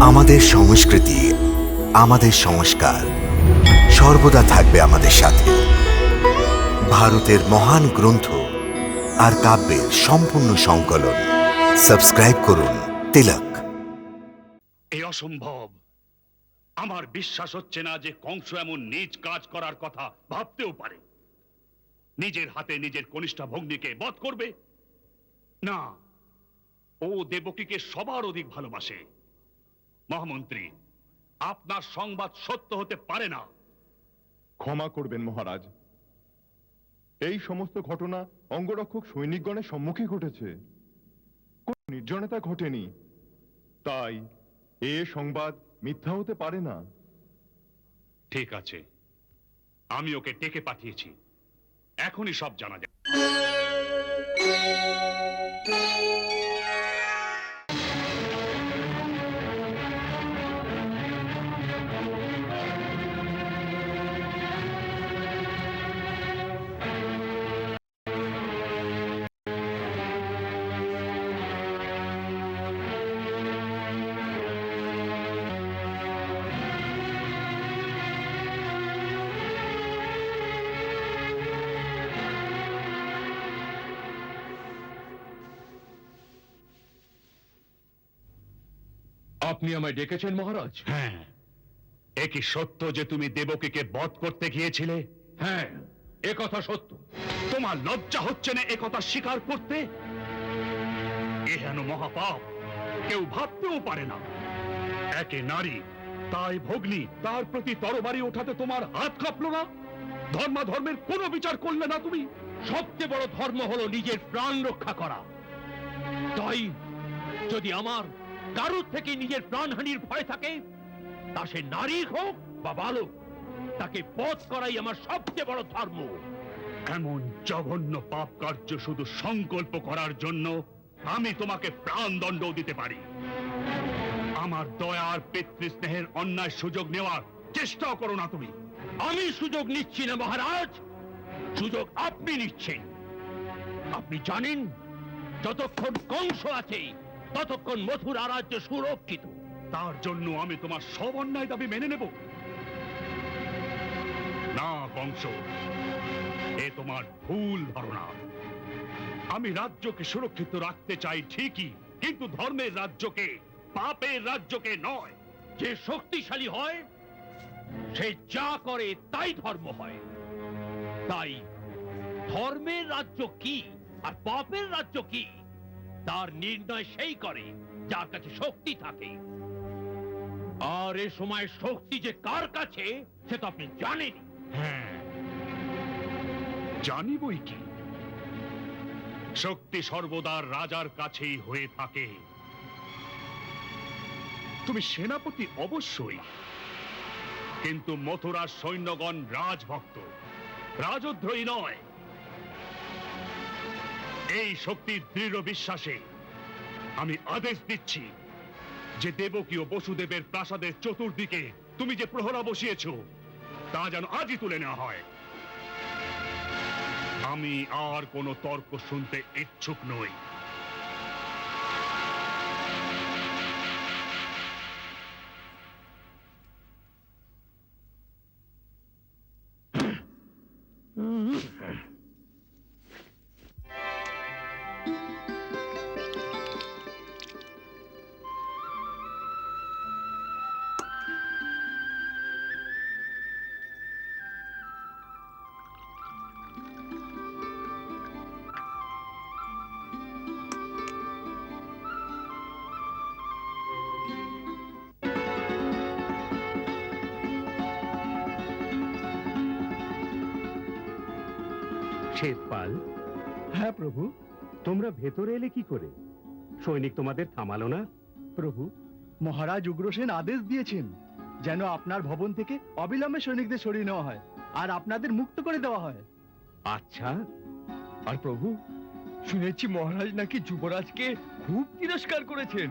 আমাদের সংস্কৃতি, আমাদের সংস্কার সর্বদা থাকবে আমাদের সাথে। ভারতের মহান গ্রন্থ আর কাব্যের সম্পূর্ণ সংকলন। সাবস্ক্রাইব করুন তিলক। এই অসম্ভব। আমার বিশ্বাস হচ্ছে না যে কংস এমন নিজ কাজ করার কথা ভাবতেও পারে। নিজের হাতে নিজের কনিষ্ঠা ভগ্নীকে বধ করবে? না, ও দেবকীকে সবার অধিক ভালোবাসে। মহামন্ত্রী আপনার সংবাদ সত্য হতে পারে না। ক্ষমা করবেন মহারাজ। এই সমস্ত ঘটনা অঙ্গরক্ষক সৈনিকগণের সম্মুখে ঘটেছে। কোন নির্জনতা ঘটেনি। তাই এ সংবাদ মিথ্যা হতে পারে না। ঠিক আছে। আমি ওকে ডেকে পাঠিয়েছি। এখনই সব জানা যায় আপনি আমায় ডেকেছেন মহারাজ? হ্যাঁ। এ কি সত্য যে তুমি দেবকীকে বধ করতে গিয়েছিলে? হ্যাঁ এ কথা সত্য। তোমার লজ্জা হচ্ছে না একথা স্বীকার করতে? এ হেন মহাপাপ কেউ ভাবতেও পারে না। একে নারী তাই ভগ্নী তার প্রতি তরবারি ওঠাতে তোমার হাত কাঁপলো না? ধর্মাধর্মের কোনো বিচার করলে না তুমি? সবচেয়ে বড় ধর্ম হলো নিজের প্রাণ রক্ষা করা। তাই যদি আমার কারুর থেকে নিজের প্রাণহানির ভয় থাকে তা সে নারী হোক বা বালক তাকে পথ করাই আমার সবচেয়ে বড় ধর্ম। এমন জঘন্য পাপ কার্য শুধু সংকল্প করার জন্য আমি তোমাকে প্রাণ দণ্ড দিতে পারি। আমার দয়ার পিতৃস্নেহের অন্যায় সুযোগ নেওয়ার চেষ্টাও করো না তুমি। আমি সুযোগ নিচ্ছি না মহারাজ। সুযোগ আপনি নিচ্ছেন। আপনি জানেন যতক্ষণ কংস আছে ততক্ষণ মথুরা রাজ্য সুরক্ষিত। তার জন্য আমি তোমার সব অন্যায় দাবি মেনে নেব। না, বংশ, এ তোমার ভুল ধারণা। আমি রাজ্যকে সুরক্ষিত রাখতে চাই ঠিকই, কিন্তু ধর্মের রাজ্যকে, পাপের রাজ্যকে নয়। যে শক্তিশালী হয়, সে যা করে তাই ধর্ম হয়। তাই ধর্মের রাজ্য কি আর পাপের রাজ্য কি? তার নির্ণয় সেই করে, যার কাছে শক্তি থাকে। আর এ সময় শক্তি যে কার কাছে, সে তো আপনি জানেন। হ্যাঁ। জানি বই কি? শক্তি সর্বদা রাজার কাছেই হয়ে থাকে। তুমি সেনাপতি অবশ্যই, কিন্তু মথুরার সৈন্যগণ রাজভক্ত। রাজদ্রোহী নয়। এই শক্তির দৃঢ় বিশ্বাসে আমি আদেশ দিচ্ছি যে দেবকী ও বসুদেবের প্রাসাদের চতুর্দিকে তুমি যে প্রহরা বসিয়েছ, তা যেন আজই তুলে নেওয়া হয়। আমি আর কোনো তর্ক শুনতে ইচ্ছুক নই। শ্বেতপাল হ্যাঁ প্রভু। তোমরা ভেতরে এলে কি করে? সৈনিক তোমাদের থামালো না? প্রভু মহারাজ উগ্রসেন আদেশ দিয়েছেন যেন আপনার ভবন থেকে অবিলম্বে সৈনিকদের সরিয়ে নেওয়া হয় আর আপনাদের মুক্ত করে দেওয়া হয়। আচ্ছা। আর প্রভু শুনেছি মহারাজ নাকি যুবরাজকে খুব তিরস্কার করেছেন।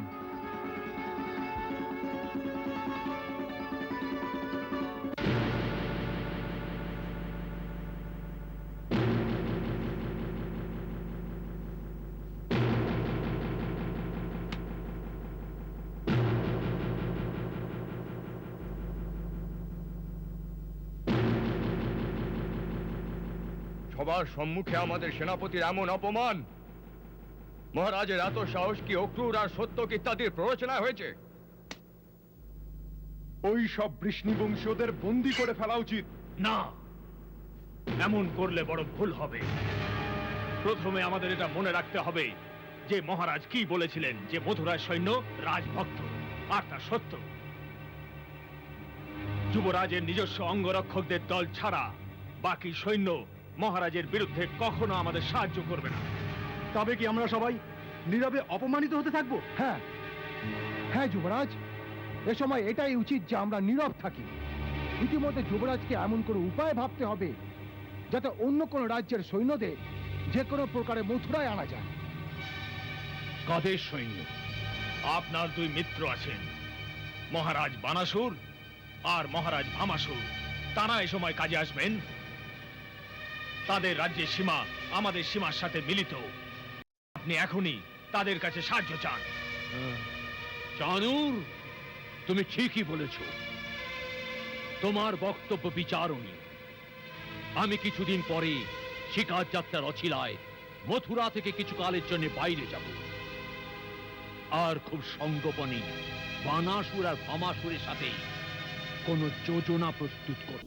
সবার সম্মুখে আমাদের সেনাপতির এমন অপমান। মহারাজের এত সাহস কি অক্রুর আর সত্যক ইত্যাদির প্ররোচনা হয়েছে? ওই সব বৃষ্ণিবংশীয়দের বন্দি করে ফেলা উচিত। না, এমন করলে বড় ভুল হবে। প্রথমে আমাদের এটা মনে রাখতে হবে যে মহারাজ কি বলেছিলেন যে মথুরার সৈন্য রাজভক্ত, আর তা সত্য। যুবরাজের নিজস্ব অঙ্গরক্ষকদের দল ছাড়া বাকি সৈন্য মহারাজের বিরুদ্ধে কখনো আমাদের সাহায্য করবে না। তবে কি আমরা সবাই নীরবে অপমানিত হতে থাকব? হ্যাঁ। হ্যাঁ যুবরাজ। এ সময় এটাই উচিত যে আমরা নীরব থাকি। ইতিমধ্যে যুবরাজকে এমন কোনো উপায় ভাবতে হবে যাতে অন্য কোনো রাজ্যের সৈন্যদের যে কোনো প্রকারে মথুরায় আনা যায়। কাদের সৈন্য? আপনার দুই মিত্র আছেন মহারাজ বানাসুর আর মহারাজ ভামাসুর। তারা এ সময় কাজে আসবেন? তাদের রাজ্যের সীমা আমাদের সীমার সাথে মিলিত। আপনি এখনই তাদের কাছে সাহায্য চান। চানুর তুমি ঠিকই বলেছ। তোমার বক্তব্য বিচারণী। আমি কিছুদিন পরে শিকার যাত্রার অছিলায় মথুরা থেকে কিছু কালের জন্য বাইরে যাব। আর খুব সঙ্গোপনে বানাসুর আর ভামাসুরের সাথে কোন যোজনা প্রস্তুত করব।